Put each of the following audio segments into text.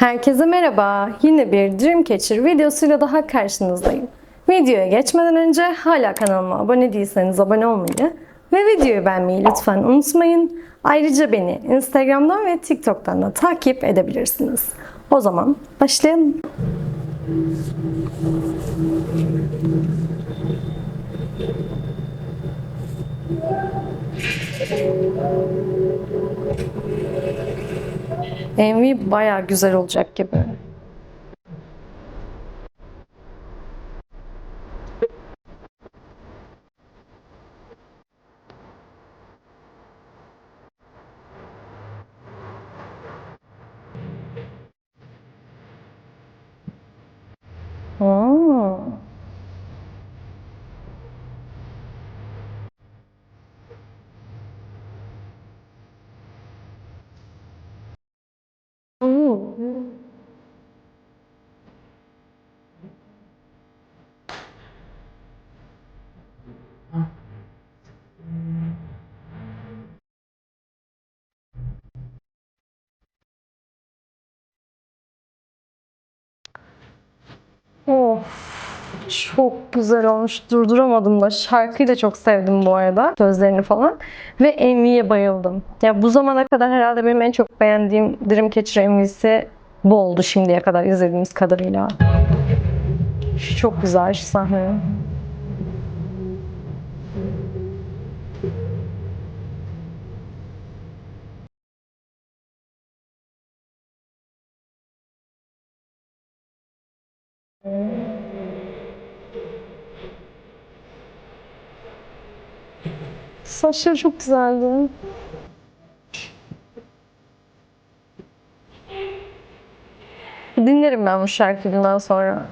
Herkese merhaba. Yine bir Dreamcatcher videosuyla daha karşınızdayım. Videoya geçmeden önce hala kanalıma abone değilseniz abone olmayı ve videoyu beğenmeyi lütfen unutmayın. Ayrıca beni Instagram'dan ve TikTok'tan da takip edebilirsiniz. O zaman başlayalım. MV baya güzel olacak gibi. Oo. Of. Çok güzel olmuş. Durduramadım da. Şarkıyı da çok sevdim bu arada. Sözlerini falan. Ve MV'ye bayıldım. Ya bu zamana kadar herhalde benim en çok beğendiğim Dreamcatcher MV'si bu oldu şimdiye kadar izlediğimiz kadarıyla. Çok güzel şu sahne. Saçları çok güzeldi. Dinlerim ben bu şarkıyı bundan sonra.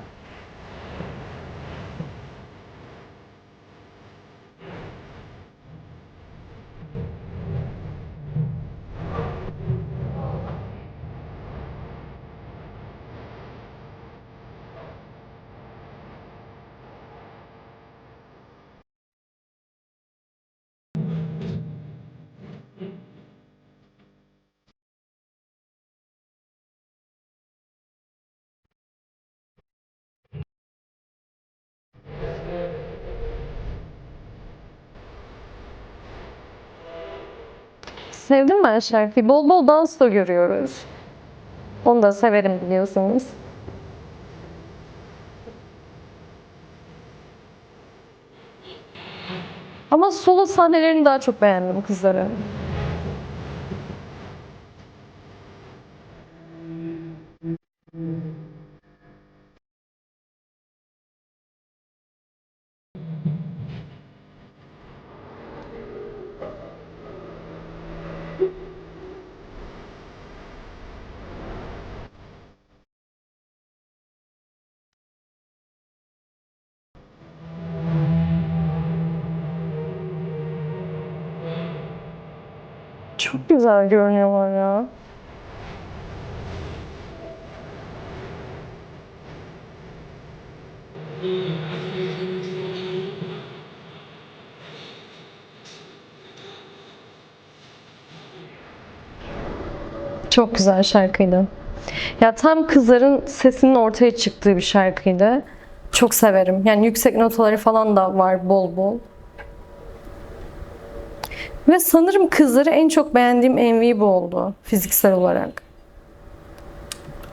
Sevdim ben şarkıyı. Bol bol dans da görüyoruz. Onu da severim biliyorsunuz. Ama solo sahnelerini daha çok beğendim kızların. Çok güzel görünüyorlar ya. Çok güzel şarkıydı. Ya tam kızların sesinin ortaya çıktığı bir şarkıydı. Çok severim. Yani yüksek notaları falan da var bol bol. Ve sanırım kızları en çok beğendiğim MV bu oldu fiziksel olarak.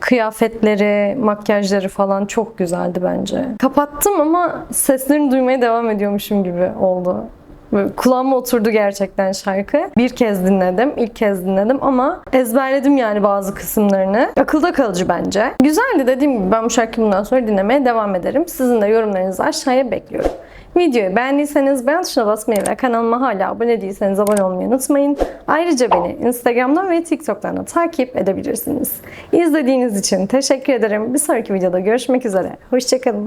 Kıyafetleri, makyajları falan çok güzeldi bence. Kapattım ama seslerini duymaya devam ediyormuşum gibi oldu. Böyle kulağıma oturdu gerçekten şarkı. Bir kez dinledim, ilk kez dinledim ama ezberledim yani bazı kısımlarını. Akılda kalıcı bence. Güzeldi dediğim gibi ben bu şarkıyı bundan sonra dinlemeye devam ederim. Sizin de yorumlarınızı aşağıya bekliyorum. Videoyu beğendiyseniz beğen tuşuna basmayı ve kanalıma hala abone değilseniz abone olmayı unutmayın. Ayrıca beni Instagram'dan ve TikTok'tan da takip edebilirsiniz. İzlediğiniz için teşekkür ederim. Bir sonraki videoda görüşmek üzere. Hoşçakalın.